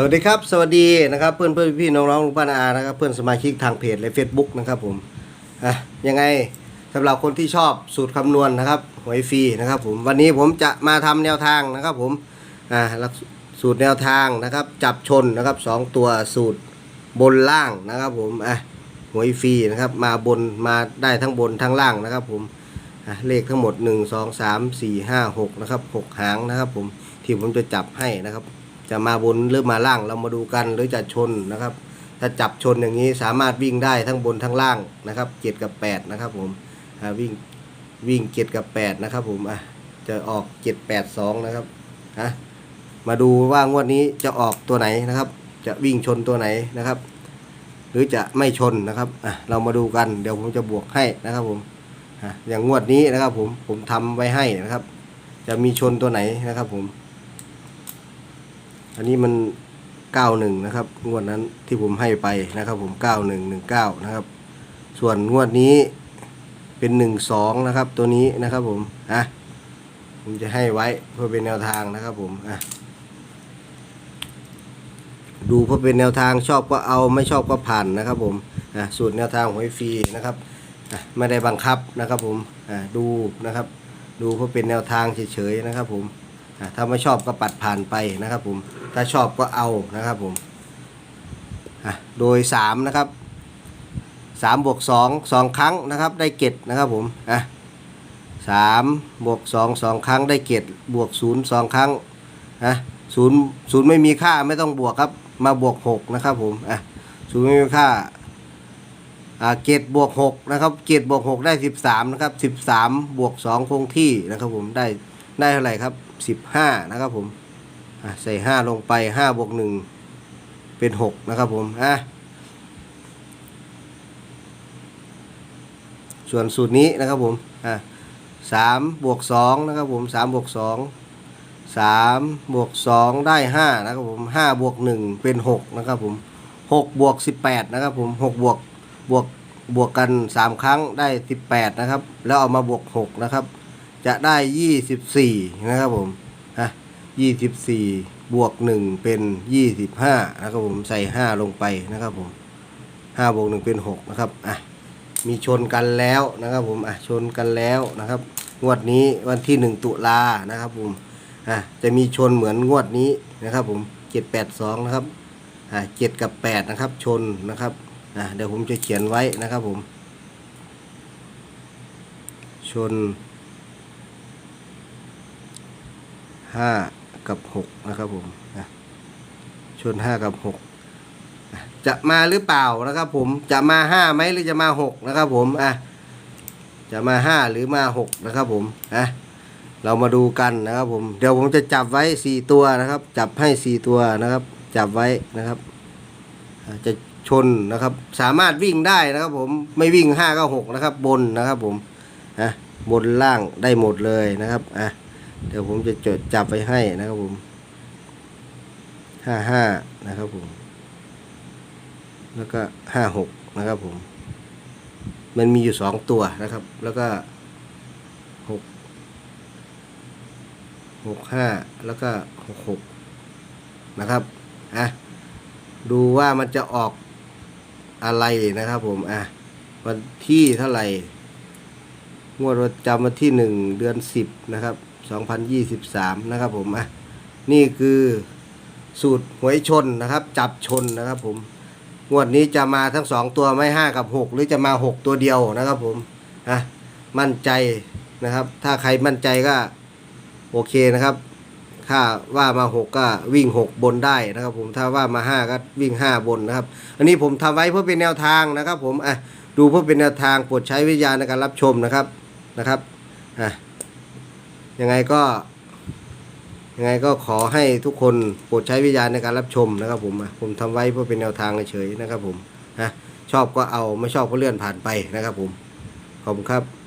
สวัสดีครับ สวัสดีนะครับ เพื่อนเพื่อนพี่น้องน้องลุงป้านาอานะครับ เพื่อนสมาชิกทางเพจและ Facebook นะครับผมอะยังไงสำหรับคนที่ชอบสูตรคำนวณนะครับหวยฟรีนะครับผมวันนี้ผมจะมาทำแนวทางนะครับผมอ่าสูตรแนวทางนะครับ จับชนนะครับสองตัวสูตรบนล่างนะครับผมอะหวยฟรีนะครับ มาบนมาได้ทั้งบนทั้งล่างนะครับผมอะเลขทั้งหมด 1 2 3 4 5 6นะครับ6หางนะครับผมที่ผมจะจับให้นะครับ จะมาบนหรือมาล่างเรามาดูกันหรือจะชนนะครับ ถ้าจับชนอย่างนี้สามารถวิ่งได้ทั้งบนทั้งล่างนะครับเจ็ดกับแปดนะครับผมวิ่งวิ่งเจ็ดกับแปดนะครับผมอะจะออกเจ็ดแปดสองนะครับฮะมาดูว่างวดนี้จะออกตัวไหนนะครับ จะวิ่งชนตัวไหนนะครับ หรือจะไม่ชนนะครับอะเรามาดูกันเดี๋ยวผมจะบวกให้นะครับผมอะอย่างงวดนี้นะครับผมผมทำไว้ให้นะครับ จะมีชนตัวไหนนะครับผม อันนี้มัน 91 นะครับ งวดนั้นที่ผมให้ไปนะครับ ผม 9119 นะครับ ส่วนงวดนี้เป็น 12 นะครับ ตัวนี้นะครับผม อะ ผมจะให้ไว้เพื่อเป็นแนวทางนะครับผม อะ ดูเพื่อเป็นแนวทางชอบก็เอาไม่ชอบก็ผ่านนะครับผม อะ สูตรแนวทางหวยฟรีนะครับ อะ ไม่ได้บังคับนะครับผม อะ ดูนะครับ ดูเพื่อเป็นแนวทางเฉยๆนะครับผมอะ ถ้าไม่ชอบก็ปัดผ่านไปนะครับผม ถ้าชอบก็เอานะครับผมอะโดย 3 นะครับ3บวก2 2 ครั้งนะครับได้เกตนะครับผมอะ3บวก2 2ครั้งได้เกตบวก0 2ครั้งอะศูนย์ศูนย์ไม่มีค่าไม่ต้องบวกครับ มาบวก6นะครับผมอะศูนย์ไม่มีค่าอ่าเกตบวก6นะครับเกตบวก6ได้13นะครับ13บวก2คงที่นะครับผมได้ ได้เท่าไหร่ครับ15นะครับผมอะใส่ห้าลงไปห้าบวกหนึ่งเป็นหกนะครับผมอะส่วนสูตรนี้นะครับผมอะสามบวกสองนะครับผมสามบวกสองสามบวกสองได้ห้านะครับผมห้าบวกหนึ่งเป็นหกนะครับผมหกบวกสิบแปดนะครับผมหกบวกบวกบวกกันสามครั้งได้สิบแปดนะครับ แล้วเอามาบวกหกนะครับ จะได้ยี่สิบสี่นะครับผมฮะยี่สิบสี่บวกหนึ่งเป็นยี่สิบห้านะครับผมใส่ห้าลงไปนะครับผมห้าบวกหนึ่งเป็นหกนะครับอะมีชนกันแล้วนะครับผมอะชนกันแล้วนะครับ งวดนี้วันที่หนึ่งตุลานะครับผมอะจะมีชนเหมือนงวดนี้นะครับผมเจ็ดแปดสองนะครับอะเจ็ดกับแปดนะครับ ชนนะครับอะเดี๋ยวผมจะเขียนไว้นะครับผม ชน ห้ากับหกนะครับผมอะชนห้ากับหกจะมาหรือเปล่านะครับผมจะมาห้าไหมหรือจะมาหกนะครับผมอะจะมาห้าหรือมาหกนะครับผมอะเรามาดูกันนะครับผม เดี๋ยวผมจะจับไว้สี่ตัวนะครับ จับให้สี่ตัวนะครับ จับไว้นะครับ จะชนนะครับ สามารถวิ่งได้นะครับ ผมไม่วิ่งห้าก็หกนะครับ บนนะครับ ผมอะบนล่างได้หมดเลยนะครับอะ เดี๋ยวผมจะจดจับไว้ให้นะครับผมห้าห้านะครับผม แล้วก็ห้าหกนะครับผม มันมีอยู่สองตัวนะครับ แล้วก็หกหกห้าแล้วก็หกหกนะครับอะดูว่ามันจะออกอะไรนะครับผมอะวันที่เท่าไหร่งวดประจำวันที่หนึ่งเดือนสิบนะครับ 2023 นะครับผมอะนี่คือสูตรหวยชนนะครับ จับชนนะครับผมงวดนี้จะมาทั้งสองตัวไม่ห้ากับหกหรือจะมาหกตัวเดียวนะครับผมอะมั่นใจนะครับ ถ้าใครมั่นใจก็โอเคนะครับ ถ้าว่ามาหกก็วิ่งหกบนได้นะครับ ผมถ้าว่ามาห้าก็วิ่งห้าบนนะครับ อันนี้ผมทำไว้เพื่อเป็นแนวทางนะครับ ผมอะดูเพื่อเป็นแนวทางโปรดใช้วิทยาณในการรับชมนะครับนะครับอะ ยังไงก็ยังไงก็ขอให้ทุกคนโปรดใช้วิญญาณในการรับชมนะครับผมผมทำไว้เพื่อเป็นแนวทางเฉยๆนะครับผมนะชอบก็เอาไม่ชอบก็เลื่อนผ่านไปนะครับผมขอบคุณครับ